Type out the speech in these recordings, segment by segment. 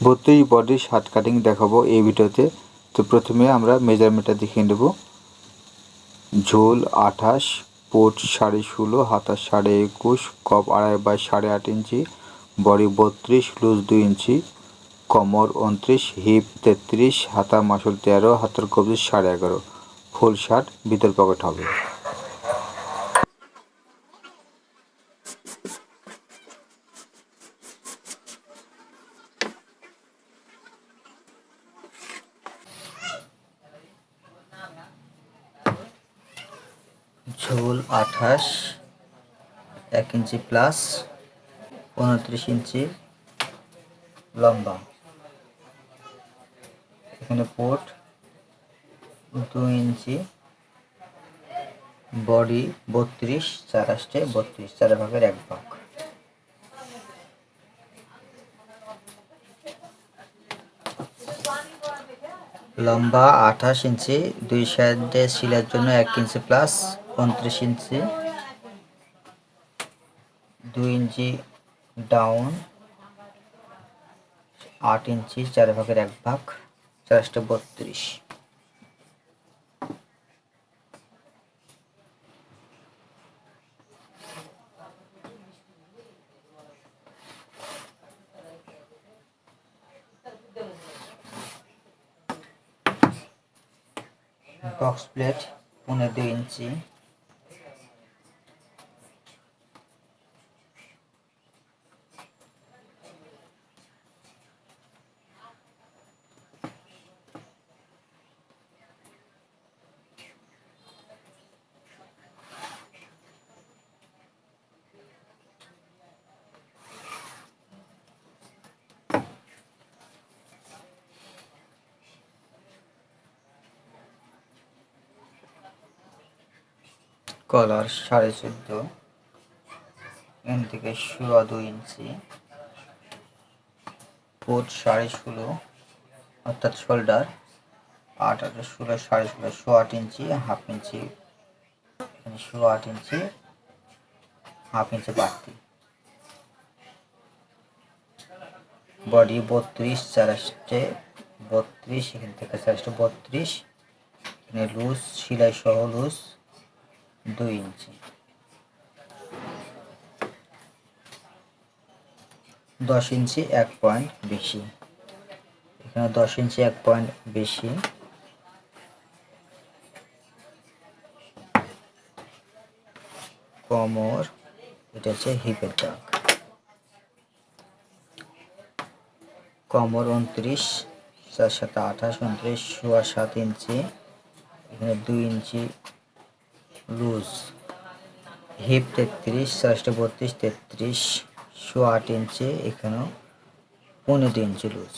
বত্রিশ বডির shirt cutting দেখাবো এই ভিডিওতে। তো প্রথমে আমরা মেজারমেন্টটা দেখিয়ে নেব। ঝোল আঠাশ, পোট সাড়ে ষোলো হাতা সাড়ে একুশ, কপ আড়াই বাই সাড়ে আট ইঞ্চি, বডি বত্রিশ, লুজ দুই ইঞ্চি, কমর উনত্রিশ হিপ তেত্রিশ, হাতা মাসুল তেরো, হাতার কবজি সাড়ে এগারো। ফুল শার্ট ভিতর পকেট হবে ঝোল আঠাশ, এক ইঞ্চি প্লাস উনত্রিশ ইঞ্চি লম্বা। এখানে পোর্ট দুই ইঞ্চি বডি বত্রিশ, চার আসছে বত্রিশ, চার ভাগের এক ভাগ। লম্বা আঠাশ ইঞ্চি, দুই সাইডে সিলের জন্য এক ইঞ্চি প্লাস উনত্রিশ ইঞ্চি, দুই ইঞ্চি ডাউন, আট ইঞ্চি চার ভাগের এক ভাগ, চারশো বত্রিশ। বক্স প্লেট পনেরো দুই ইঞ্চি। কলার সাড়ে চোদ্দ এখান থেকে সোয়া দুই ইঞ্চি ফুট সাড়ে ষোলো, অর্থাৎ শোল্ডার আট আট ষোলো সাড়ে ষোলো শো আট ইঞ্চি, হাফ ইঞ্চি এখানে আট ইঞ্চি, হাফ ইঞ্চি বাড়তি। বডি বত্রিশ চার আসছে বত্রিশ, এখান থেকে চার আসছে বত্রিশ, এখানে লুজ সিলাই সহ লুজ দুই ইঞ্চি। দশ ইঞ্চি এক পয়েন্ট বেশি। এখানে দশ ইঞ্চি এক পয়েন্ট বেশি। কোমর, এটা হচ্ছে হিপের দাগ। কোমর উনত্রিশ চার সাথে আঠাশ, উনত্রিশ, সোয়া সাত ইঞ্চি। এখানে দুই ইঞ্চি লুজ। হিপ তেত্রিশ চারশো বত্রিশ তেত্রিশ শো আট ইঞ্চি এখানেও পনেরো ইঞ্চি লুজ।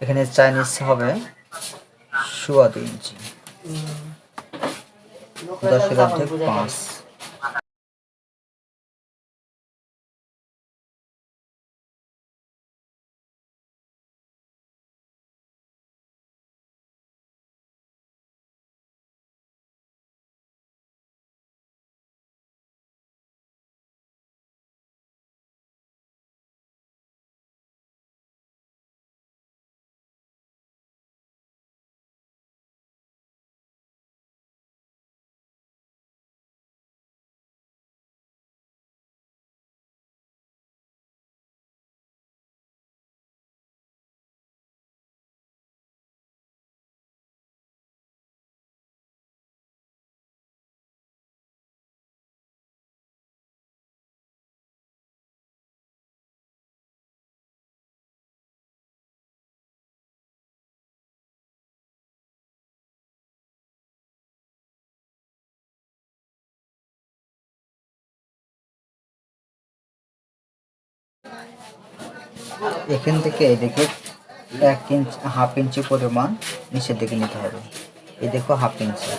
এখানে চাইনিজ হবে সোয়া দুই ইঞ্চি দশ অর্ধেক পাঁচ। এখান থেকে এদিকে এক ইঞ্চ হাফ ইঞ্চি পরিমাণ নিচের দিকে নিতে হবে। এই দেখো হাফ ইঞ্চি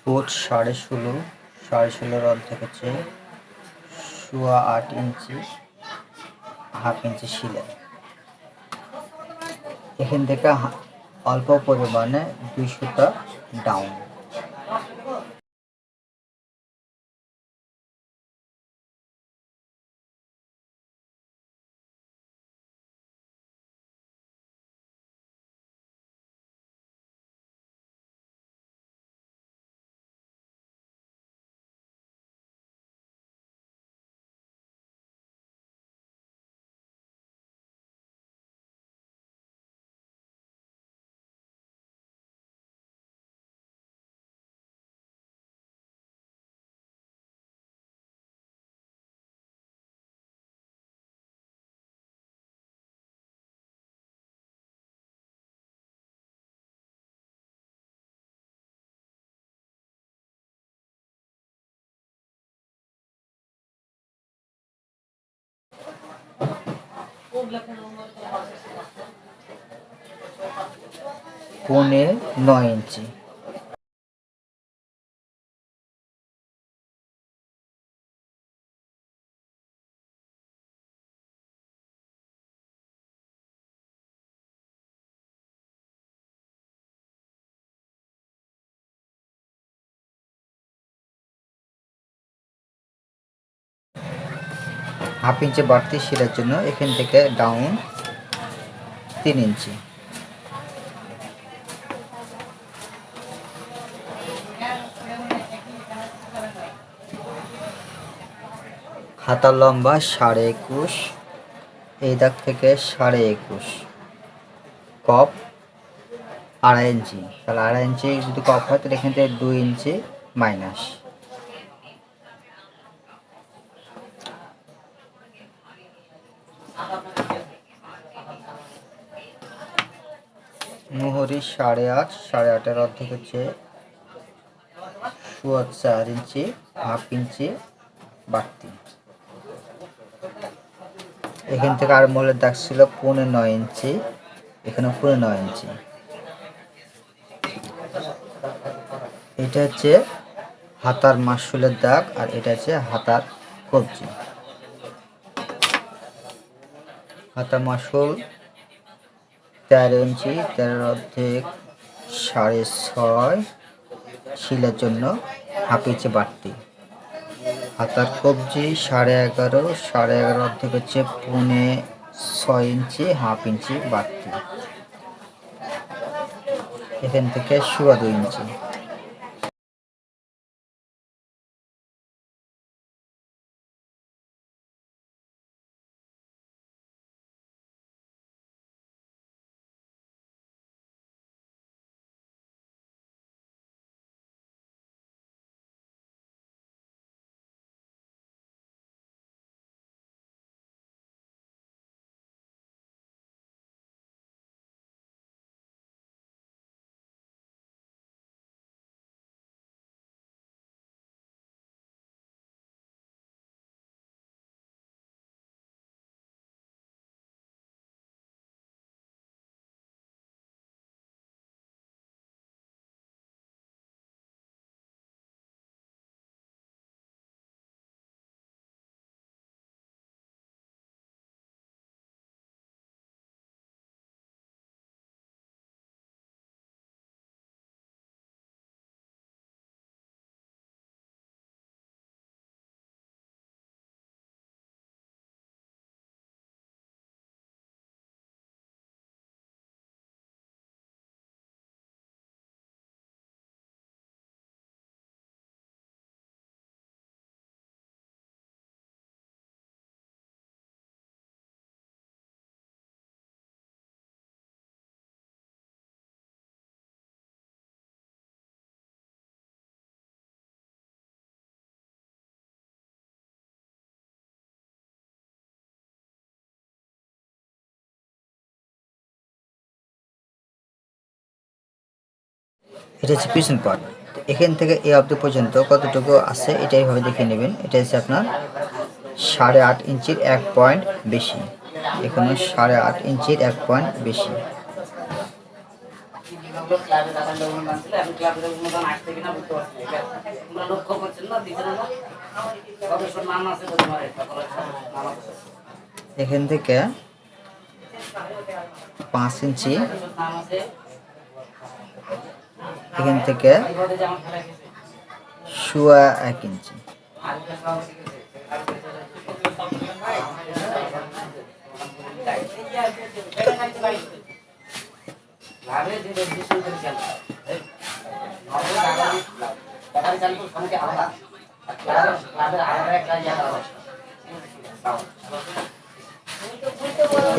ফুট সাড়ে ষোলো, সাড়ে ষোলোর অর্ধেক হচ্ছে সোয়া আট ইঞ্চি হাফ ইঞ্চি শিলে। এখান থেকে অল্প পরিমাণে দুই সুতা ডাউন। পৌনে নয় ইঞ্চি। হাফ ইঞ্চি বাড়তি সেটার জন্য এখান থেকে ডাউন তিন ইঞ্চি। হাতার লম্বা সাড়ে একুশ, এই দাগ থেকে সাড়ে একুশ। কপ আড়াই ইঞ্চি। তাহলে আড়াই ইঞ্চি যদি কপ হয়, তাহলে এখান থেকে দুই ইঞ্চি মাইনাস মোহরি সাড়ে আট, সাড়ে আটের অর্ধেক হচ্ছে চার ইঞ্চি, হাফ ইঞ্চি বাড়তি এখান থেকে আর মহলের দাগ ছিল পৌনে নয় ইঞ্চি, এখানে পৌনে নয় ইঞ্চি। এটা হচ্ছে হাতার মাসুলের দাগ আর এটা হচ্ছে হাতার কবজি। হাতার মাসুল, তেরো ইঞ্চি, তেরোর অর্ধেক, সাড়ে ছয়, শিলের জন্য হাফ ইঞ্চি বাড়তি। হাতার কবজি সাড়ে এগারো সাড়ে এগারো অর্ধেক হচ্ছে পৌনে ছয় ইঞ্চি, হাফ ইঞ্চি বাড়তি। এখান থেকে শুয়া দুই ইঞ্চি। এটা হচ্ছে পিছন পার্ট এখান থেকে এই অবধি পর্যন্ত কতটুকু আছে এটা এইভাবে দেখে নেবেন। এটা হচ্ছে আপনার সাড়ে আট ইঞ্চির এক পয়েন্ট বেশি। এখানে সাড়ে আট ইঞ্চির এক পয়েন্ট বেশি। এখন থেকে পাঁচ ইঞ্চি এখান থেকে শুয়া এক ইঞ্চি।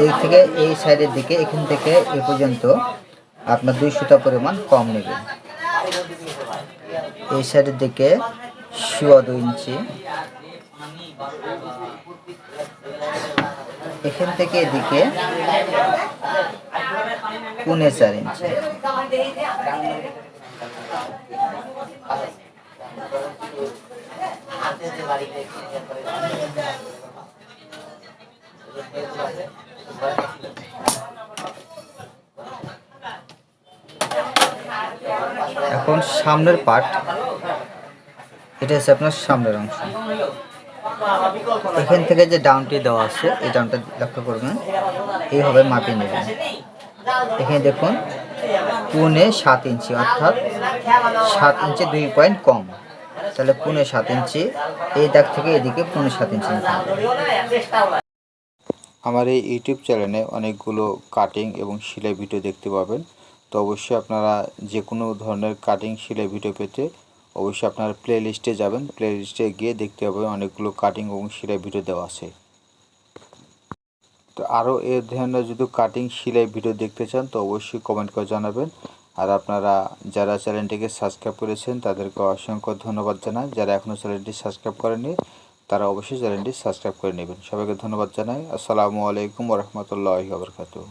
এই থেকে এই সাইডের দিকে এখান থেকে এ পর্যন্ত আপনার দুই সুতা পরিমাণ কম নেবেন এই সাইডের দিকে শুয়া দুই ইঞ্চি। এখান থেকে এদিকে পুনে চার ইঞ্চি। এখন সামনের পার্ট এটা হচ্ছে আপনার সামনের অংশ। এখান থেকে যে ডাউনটি দেওয়া আছে, এই ডাউনটা লক্ষ্য করবেন। এইভাবে মাপিয়ে নেবেন এখানে দেখুন, পুনে সাত ইঞ্চি, অর্থাৎ সাত ইঞ্চি দুই পয়েন্ট কম। তাহলে পুনে সাত ইঞ্চি, এই দাগ থেকে এদিকে পুনে সাত ইঞ্চি আমার এই ইউটিউব চ্যানেলে অনেকগুলো কাটিং এবং সেলাই ভিডিও দেখতে পাবেন। তো অবশ্যই আপনারা যে কোনো ধরনের কাটিং সেলাই ভিডিও পেতে অবশ্যই আপনারা প্লে লিস্টে যাবেন। প্লে লিস্টে গিয়ে দেখতে পাবেন অনেকগুলো কাটিং এবং সেলাই ভিডিও দেওয়া আছে। তো আরও এ ধরনের যদি কাটিং সেলাই ভিডিও দেখতে চান, তো অবশ্যই কমেন্ট করে জানাবেন। আর আপনারা যারা চ্যানেলটিকে সাবস্ক্রাইব করেছেন, তাদেরকে অসংখ্য ধন্যবাদ জানাই। যারা এখনও চ্যানেলটি সাবস্ক্রাইব করেনি তারা অবশ্যই চ্যানেলটি সাবস্ক্রাইব করে নেবেন। সবাইকে ধন্যবাদ জানাই। আসসালামু আলাইকুম রহমতুল্লাহি আবরকাতু